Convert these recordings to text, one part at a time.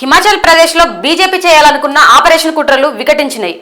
హిమాచల్ ప్రదేశ్లో బీజేపీ చేయాలనుకున్న ఆపరేషన్ కుట్రలు వికటించినాయి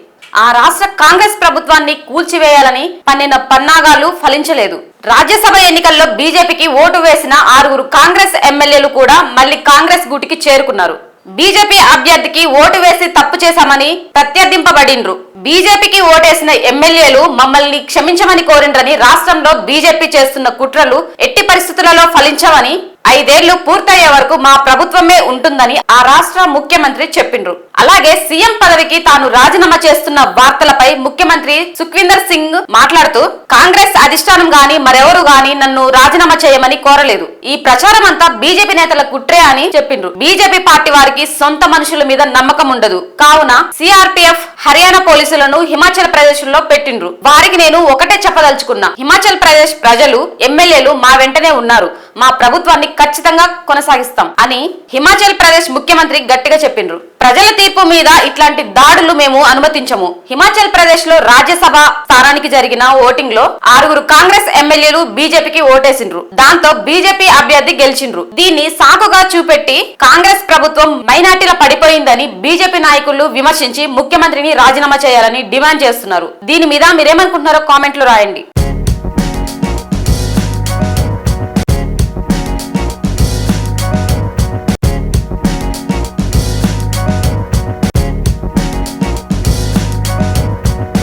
ఆ రాష్ట్ర కాంగ్రెస్ ప్రభుత్వాన్ని కూల్చివేయాలని పన్నిన పన్నాగాలు ఫలించలేదు. రాజ్యసభ ఎన్నికల్లో బీజేపీకి ఓటు వేసిన ఆరుగురు కాంగ్రెస్ ఎమ్మెల్యేలు కూడా మళ్ళీ కాంగ్రెస్ గూటికి చేరుకున్నారు. బీజేపీ అభ్యర్థికి ఓటు వేసి తప్పు చేశామని ప్రత్యర్థింపబడిండ్రు. బీజేపీకి ఓటేసిన ఎమ్మెల్యేలు మమ్మల్ని క్షమించమని కోరిండ్రని రాష్ట్రంలో బీజేపీ చేస్తున్న కుట్రలు ఎట్టి పరిస్థితులలో ఫలించవని ఐదేళ్ళు పూర్తయ్యే వరకు మా ప్రభుత్వమే ఉంటుందని ఆ రాష్ట్ర ముఖ్యమంత్రి చెప్పిండ్రు. అలాగే సీఎం పదవికి తాను రాజీనామా చేస్తున్న వార్తలపై ముఖ్యమంత్రి సుఖ్వీందర్ సింగ్ మాట్లాడుతూ కాంగ్రెస్ అధిష్టానం గాని మరెవరు గాని నన్ను రాజీనామా చేయమని కోరలేదు. ఈ ప్రచారం అంతా బీజేపీ నేతల కుట్రే అని చెప్పిండ్రు. బీజేపీ పార్టీ వారికి సొంత మనుషుల మీద నమ్మకం ఉండదు. కావున సిఆర్పిఎఫ్ హర్యానా పోలీస్ పోలీసులను హిమాచల్ ప్రదేశ్లో పెట్టిండ్రు. వారికి నేను ఒకటే చెప్పదలుచుకున్నా. హిమాచల్ ప్రదేశ్ ప్రజలు ఎమ్మెల్యేలు మా వెంటనే ఉన్నారు. మా ప్రభుత్వాన్ని ఖచ్చితంగా కొనసాగిస్తాం అని హిమాచల్ ప్రదేశ్ ముఖ్యమంత్రి గట్టిగా చెప్పిండ్రు. ప్రజల తీర్పు మీద ఇట్లాంటి దాడులు మేము అనుమతించము. హిమాచల్ ప్రదేశ్లో రాజ్యసభ స్థానానికి జరిగిన ఓటింగ్లో ఆరుగురు కాంగ్రెస్ ఎమ్మెల్యేలు బీజేపీకి ఓటేసిండ్రు. దాంతో బీజేపీ అభ్యర్థి గెలిచిండ్రు. దీన్ని సాకుగా చూపెట్టి కాంగ్రెస్ ప్రభుత్వం మైనార్టీల పడిపోయిందని బీజేపీ నాయకులు విమర్శించి ముఖ్యమంత్రిని రాజీనామా చేయాలని డిమాండ్ చేస్తున్నారు. దీని మీద మీరేమనుకుంటున్నారో కామెంట్లు రాయండి.